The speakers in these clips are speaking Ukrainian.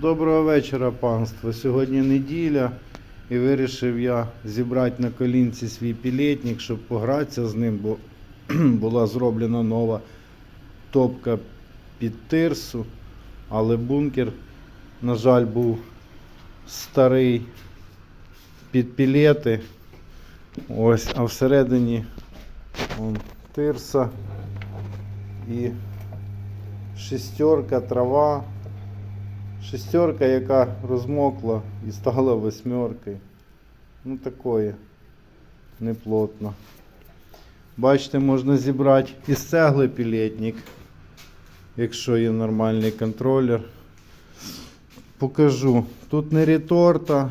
Доброго вечора, панство. Сьогодні неділя і вирішив я зібрати на колінці свій пілетник, щоб погратися з ним, бо була зроблена нова топка під тирсу, але бункер, на жаль, був старий під пілети. Ось, а всередині вон, тирса і шестерка, трава. Шестерка, яка розмокла і стала восьмеркою. Ну такое. Неплотно. Бачите, можна зібрати із цегли пілетник, якщо є нормальний контролер. Покажу. Тут не реторта.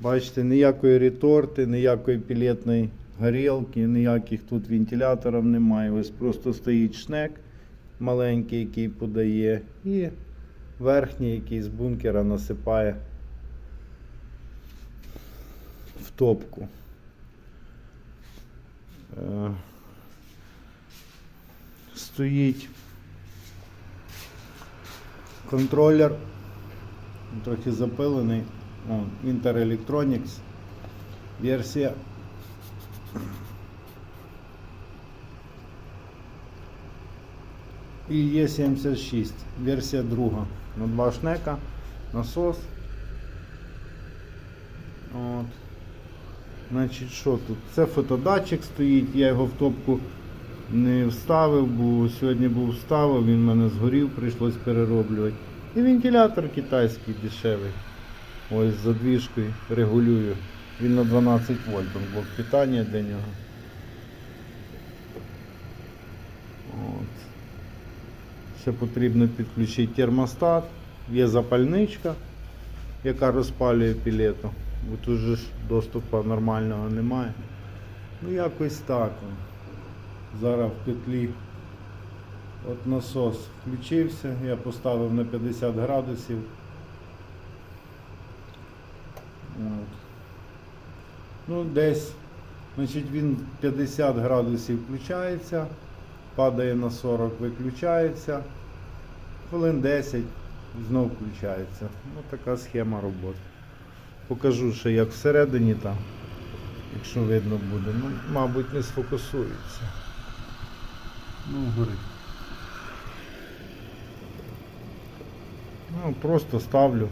Бачите, ніякої реторти, ніякої пілетної горілки, ніяких тут вентиляторів немає. Ось просто стоїть шнек маленький, який подає. І верхній, який з бункера насипає в топку. Е, Стоїть контролер, трохи запилений. Inter Electronics. Версія І є 76, версія друга. На два шнека, насос. От. Значить, що тут? Це фотодатчик стоїть, я його в топку не вставив, бо сьогодні був вставив, він в мене згорів, прийшлось перероблювати. І вентилятор китайський дешевий. Ось з задвіжкою регулюю. Він на 12 вольт, блок питання для нього. От. Ще потрібно підключити термостат. Є запальничка, яка розпалює пілету. Бо тут же ж доступу нормального немає. Ну якось так. Зараз в петлі. От насос включився, я поставив на 50 градусів. От. Ну, десь, значить, він 50 градусів включається, падає на 40, виключається, хвилин 10 знов включається. Ну, така схема роботи. Покажу ще як всередині там, якщо видно буде. Ну, мабуть, не сфокусується. Ну, горить. Ну, просто ставлю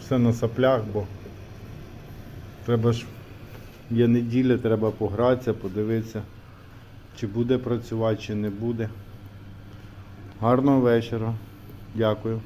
все на соплях, бо треба ж є неділя, треба погратися, подивитися, чи буде працювати, чи не буде. Гарного вечора. Дякую.